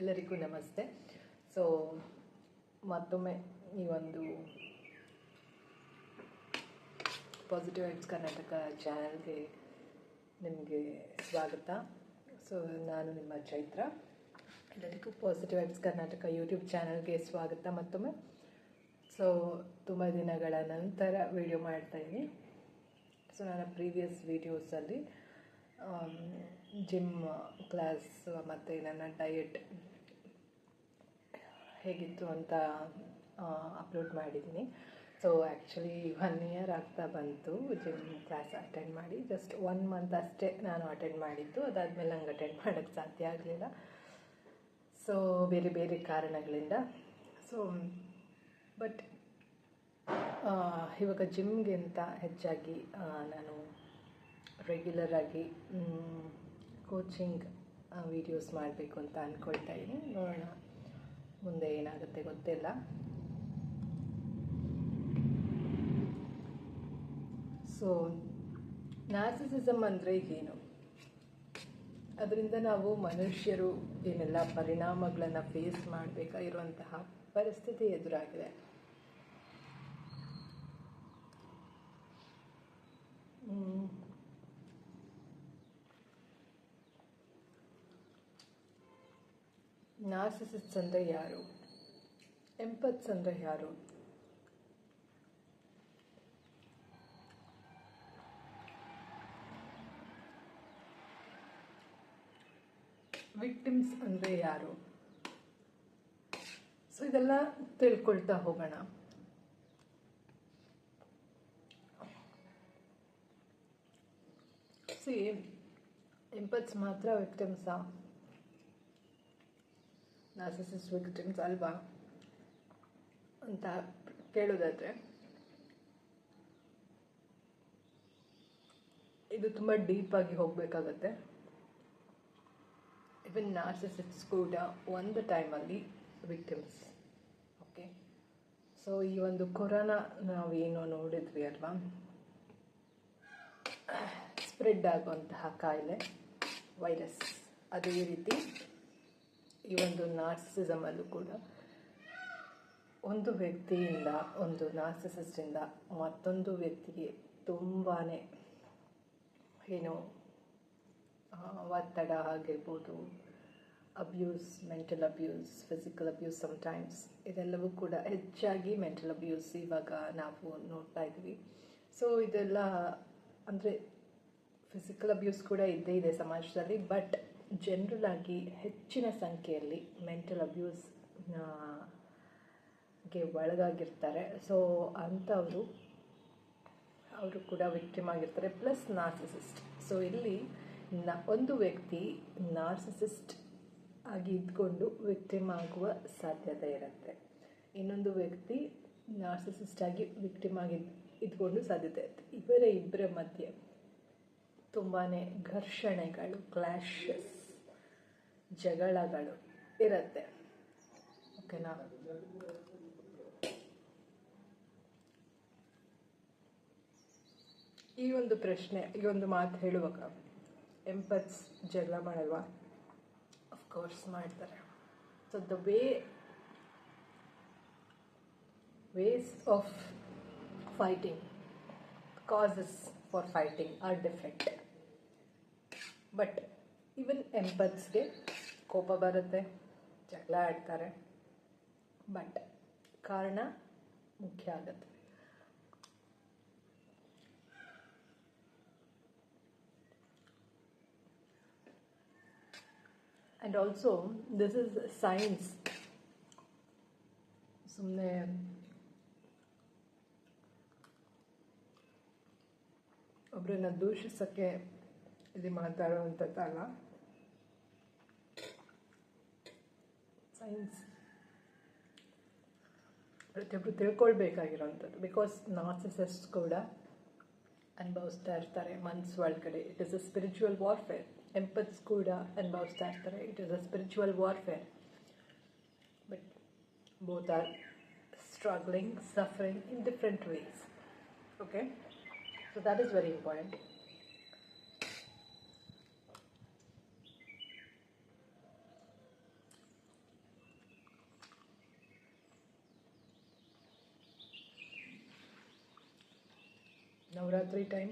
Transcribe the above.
ಎಲ್ಲರಿಗೂ ನಮಸ್ತೆ. ಸೊ ಮತ್ತೊಮ್ಮೆ ಈ ಒಂದು ಪಾಸಿಟಿವ್ ವೈಬ್ಸ್ ಕರ್ನಾಟಕ ಚಾನಲ್ಗೆ ನಿಮಗೆ ಸ್ವಾಗತ. ಸೊ ನಾನು ನಿಮ್ಮ ಚೈತ್ರ. ಎಲ್ಲರಿಗೂ ಪಾಸಿಟಿವ್ ವೈಬ್ಸ್ ಕರ್ನಾಟಕ ಯೂಟ್ಯೂಬ್ ಚಾನಲ್ಗೆ ಸ್ವಾಗತ ಮತ್ತೊಮ್ಮೆ. ಸೊ ತುಂಬ ದಿನಗಳ ನಂತರ ವಿಡಿಯೋ ಮಾಡ್ತಾಯಿದ್ದೀನಿ ಸೊ ನನ್ನ ಪ್ರೀವಿಯಸ್ ವೀಡಿಯೋಸಲ್ಲಿ ಜಿಮ್ ಕ್ಲಾಸ್ ಮತ್ತು ನನ್ನ ಡಯಟ್ ಹೇಗಿತ್ತು ಅಂತ ಅಪ್ಲೋಡ್ ಮಾಡಿದ್ದೀನಿ ಸೊ ಆ್ಯಕ್ಚುಲಿ ಒನ್ ಇಯರ್ ಆಗ್ತಾ ಬಂತು. ಜಿಮ್ ಕ್ಲಾಸ್ ಅಟೆಂಡ್ ಮಾಡಿ. ಜಸ್ಟ್ ಒನ್ ಮಂತ್ ಅಷ್ಟೇ ನಾನು ಅಟೆಂಡ್ ಮಾಡಿದ್ದು. ಅದಾದಮೇಲೆ ನಂಗೆ ಅಟೆಂಡ್ ಮಾಡೋಕ್ಕೆ ಸಾಧ್ಯ ಆಗಲಿಲ್ಲ. ಸೊ ಬೇರೆ ಬೇರೆ ಕಾರಣಗಳಿಂದ. ಸೊ ಬಟ್ ಇವಾಗ ಜಿಮ್ಗಿಂತ ಹೆಚ್ಚಾಗಿ ನಾನು ರೆಗ್ಯುಲರ್ ಆಗಿ ಕೋಚಿಂಗ್ ವೀಡಿಯೋಸ್ ಮಾಡಬೇಕು ಅಂತ ಅಂದ್ಕೊಳ್ತಾ ಇದ್ದೀನಿ ನೋಡೋಣ. ಮುಂದೆ ಏನಾಗುತ್ತೆ ಗೊತ್ತಿಲ್ಲ. ಸೊ ನಾರ್ಸಿಸಿಸಮ್ ಅಂದರೆ ಏನು? ಅದರಿಂದ ನಾವು ಮನುಷ್ಯರು ಏನೆಲ್ಲ ಪರಿಣಾಮಗಳನ್ನು ಫೇಸ್ ಮಾಡಬೇಕಾಗಿರುವಂತಹ ಪರಿಸ್ಥಿತಿ ಎದುರಾಗಿದೆ. ನಾರ್ಸಿಸಿಸ್ಟ್ಸ್ ಅಂದರೆ ಯಾರು? ಎಂಪತ್ಸ್ ಅಂದರೆ ಯಾರು? ವಿಕ್ಟಿಮ್ಸ್ ಅಂದರೆ ಯಾರು? ಸೊ ಇದೆಲ್ಲ ತಿಳ್ಕೊಳ್ತಾ ಹೋಗೋಣ. ಸಿ ಎಂಪತ್ಸ್ ಮಾತ್ರ ವಿಕ್ಟಿಮ್ಸಾ? ನಾರ್ಸಿಸಿಸ್ ವಿಕ್ಟಿಮ್ಸ್ ಅಲ್ವಾ ಅಂತ ಕೇಳೋದಾದ್ರೆ, ಇದು ತುಂಬ ಡೀಪಾಗಿ ಹೋಗಬೇಕಾಗತ್ತೆ. ಇವನ್ ನಾರ್ಸಿಸಿಸ್ ಕೂಡ ಒಂದು ಟೈಮಲ್ಲಿ ವಿಕ್ಟಿಮ್ಸ್ ಓಕೆ ಸೊ ಈ ಒಂದು ಕೊರೋನಾ ನಾವೇನೋ ನೋಡಿದ್ವಿ ಅಲ್ವಾ? ಸ್ಪ್ರೆಡ್ ಆಗುವಂತಹ ಕಾಯಿಲೆ ವೈರಸ್ ಅದೇ ರೀತಿ ಈ ಒಂದು ನಾರ್ಸಿಸಮಲ್ಲೂ ಕೂಡ ಒಂದು ವ್ಯಕ್ತಿಯಿಂದ, ಒಂದು ನಾರ್ಸಿಸಿಸ್ಟಿಂದ ಮತ್ತೊಂದು ವ್ಯಕ್ತಿಗೆ ತುಂಬಾ ಏನು ಒತ್ತಡ ಆಗಿರ್ಬೋದು abuse mental abuse physical abuse sometimes ಇದೆಲ್ಲವೂ ಕೂಡ ಹೆಚ್ಚಾಗಿ ಮೆಂಟಲ್ ಅಬ್ಯೂಸ್ ಇವಾಗ ನಾವು ನೋಡ್ತಾ ಇದ್ವಿ ಸೊ ಇದೆಲ್ಲ ಅಂದರೆ ಫಿಸಿಕಲ್ ಅಬ್ಯೂಸ್ ಕೂಡ ಇದ್ದೇ ಇದೆ ಸಮಾಜದಲ್ಲಿ ಬಟ್ ಜನರಲ್ ಆಗಿ ಹೆಚ್ಚಿನ ಸಂಖ್ಯೆಯಲ್ಲಿ ಮೆಂಟಲ್ ಅಬ್ಯೂಸ್ಗೆ ಒಳಗಾಗಿರ್ತಾರೆ. ಸೊ ಅಂಥವರು, ಅವರು ಕೂಡ ವಿಕ್ಟಿಮ್ ಆಗಿರ್ತಾರೆ ಪ್ಲಸ್ ನಾರ್ಸಿಸಿಸ್ಟ್ ಸೊ ಇಲ್ಲಿ ನ, ಒಂದು ವ್ಯಕ್ತಿ ನಾರ್ಸಿಸಿಸ್ಟ್ ಆಗಿ ಇದ್ಕೊಂಡು ವಿಕ್ಟಿಮ್ ಆಗುವ ಸಾಧ್ಯತೆ ಇರುತ್ತೆ. ಇನ್ನೊಂದು ವ್ಯಕ್ತಿ ನಾರ್ಸಿಸಿಸ್ಟ್ ಆಗಿ ವಿಕ್ಟಿಮ್ ಆಗಿ ಇದ್ಕೊಂಡು ಸಾಧ್ಯತೆ ಇರುತ್ತೆ. ಇವರ ಇಬ್ಬರ ಮಧ್ಯೆ ತುಂಬಾ ಘರ್ಷಣೆಗಳು ಕ್ಲಾಶಸ್ ಜಗಳಗಳು ಇರುತ್ತೆ. ಓಕೆನಾ? ಈ ಒಂದು ಪ್ರಶ್ನೆ, ಈ ಒಂದು ಮಾತು ಹೇಳುವಾಗ ಎಂಪತ್ಸ್ ಜಗಳ ಮಾಡಲ್ವಾ? ಅಫ್ಕೋರ್ಸ್ ಮಾಡ್ತಾರೆ. So the way ways of fighting causes for fighting are different but even ಎಂಪತ್ಸ್ಗೆ ಕೋಪ ಬರುತ್ತೆ ಜಗಳ ಆಡ್ತಾರೆ ಬಟ್ ಕಾರಣ ಮುಖ್ಯ ಆಗುತ್ತೆ and also this is science ಸುಮ್ಮನೆ ಒಬ್ಬರನ್ನ ದೂಷಿಸೋಕ್ಕೆ ಇಲ್ಲಿ ಮಾತಾಡುವಂಥದ್ದಲ್ಲ ಸೈನ್ಸ್. ಪ್ರತಿಯೊಬ್ಬರು ತಿಳ್ಕೊಳ್ಬೇಕಾಗಿರೋವಂಥದ್ದು. ಬಿಕಾಸ್ ನಾರ್ಸಿಸಸ್ ಕೂಡ ಅನುಭವಿಸ್ತಾ ಇರ್ತಾರೆ ಮನ್ಸ್ ಒಳಗಡೆ. It is a spiritual warfare empaths ಕೂಡ ಅನುಭವಿಸ್ತಾ ಇರ್ತಾರೆ. It is a spiritual warfare but both are struggling suffering in different ways okay so that is very important. Navratri time